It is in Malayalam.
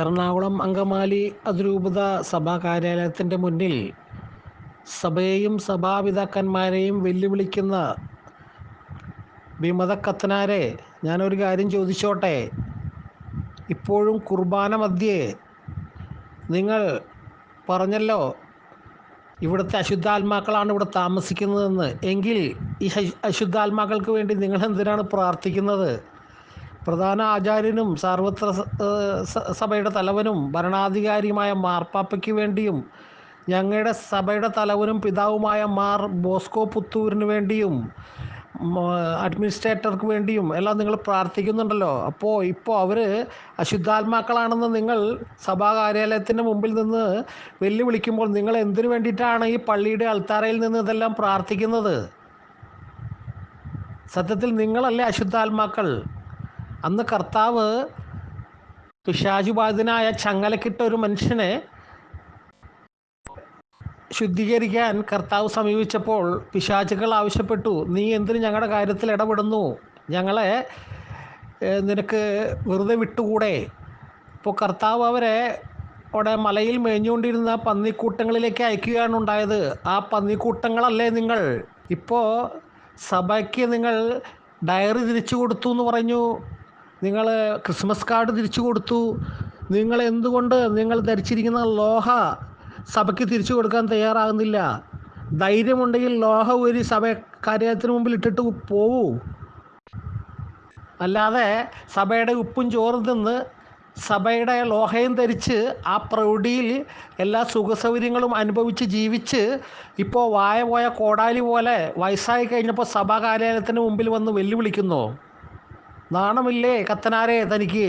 എറണാകുളം അങ്കമാലി അതിരൂപത സഭാ കാര്യാലയത്തിന്റെ മുന്നിൽ സഭയെയും സഭാപിതാക്കന്മാരെയും വെല്ലുവിളിക്കുന്ന വിമതക്കത്തനാരെ ഞാനൊരു കാര്യം ചോദിച്ചോട്ടെ? ഇപ്പോഴും കുർബാന മധ്യേ നിങ്ങൾ പറഞ്ഞല്ലോ ഇവിടുത്തെ അശുദ്ധാത്മാക്കളാണ് ഇവിടെ താമസിക്കുന്നതെന്ന്. എങ്കിൽ ഈ അശുദ്ധാത്മാക്കൾക്ക് വേണ്ടി നിങ്ങൾ എന്തിനാണ് പ്രാർത്ഥിക്കുന്നത്? പ്രധാന ആചാര്യനും സാർവത്ര സഭയുടെ തലവനും ഭരണാധികാരിയുമായ മാർപ്പാപ്പയ്ക്ക് വേണ്ടിയും ഞങ്ങളുടെ സഭയുടെ തലവനും പിതാവുമായ മാർ ബോസ്കോ പുത്തൂരിന് വേണ്ടിയും അഡ്മിനിസ്ട്രേറ്റർക്ക് വേണ്ടിയും എല്ലാം നിങ്ങൾ പ്രാർത്ഥിക്കുന്നുണ്ടല്ലോ. അപ്പോൾ ഇപ്പോൾ അവർ അശുദ്ധാത്മാക്കളാണെന്ന് നിങ്ങൾ സഭാ കാര്യാലയത്തിന്റെ മുമ്പിൽ നിന്ന് വെല്ലുവിളിക്കുമ്പോൾ നിങ്ങൾ എന്തിനു വേണ്ടിയിട്ടാണ് ഈ പള്ളിയുടെ അൾത്താരയിൽ നിന്ന് ഇതെല്ലാം പ്രാർത്ഥിക്കുന്നത്? സത്യത്തിൽ നിങ്ങളല്ലേ അശുദ്ധാത്മാക്കൾ? അന്ന് കർത്താവ് പിശാചുബാധിതനായ ചങ്ങലക്കിട്ട ഒരു മനുഷ്യനെ ശുദ്ധീകരിക്കാൻ കർത്താവ് സമീപിച്ചപ്പോൾ പിശാചുകൾ ആവശ്യപ്പെട്ടു നീ എന്തിന് ഞങ്ങളുടെ കാര്യത്തിൽ ഇടപെടുന്നു? ഞങ്ങളെ നിനക്ക് വെറുതെ വിട്ടുകൂടെ? ഇപ്പോൾ കർത്താവ് അവരെ അവിടെ മലയിൽ മേഞ്ഞുകൊണ്ടിരുന്ന പന്നിക്കൂട്ടങ്ങളിലേക്ക് അയക്കുകയാണ് ഉണ്ടായത്. ആ പന്നിക്കൂട്ടങ്ങളല്ലേ നിങ്ങൾ? ഇപ്പോൾ സഭയ്ക്ക് നിങ്ങൾ ഡയറി തിരിച്ചു കൊടുത്തു എന്ന് പറഞ്ഞു. നിങ്ങൾ ക്രിസ്മസ് കാർഡ് തിരിച്ചു കൊടുത്തു. നിങ്ങൾ എന്തുകൊണ്ട് നിങ്ങൾ ധരിച്ചിരിക്കുന്ന ലോഹ സഭയ്ക്ക് തിരിച്ചു കൊടുക്കാൻ തയ്യാറാകുന്നില്ല? ധൈര്യമുണ്ടെങ്കിൽ ലോഹ ഒരു സഭ കാര്യത്തിന് മുമ്പിൽ ഇട്ടിട്ട് പോവൂ. അല്ലാതെ സഭയുടെ ഉപ്പും ചോറും തിന്ന് സഭയുടെ ലോഹയും ധരിച്ച് ആ പ്രൗഢിയിൽ എല്ലാ സുഖസൗകര്യങ്ങളും അനുഭവിച്ച് ജീവിച്ച് ഇപ്പോൾ വായ പോയ കോടാലി പോലെ വയസ്സായി കഴിഞ്ഞപ്പോൾ സഭാ കാര്യാലയത്തിന് മുമ്പിൽ വന്ന് വെല്ലുവിളിക്കുന്നു. നാണമില്ലേ കത്തനാരെ തനിക്ക്?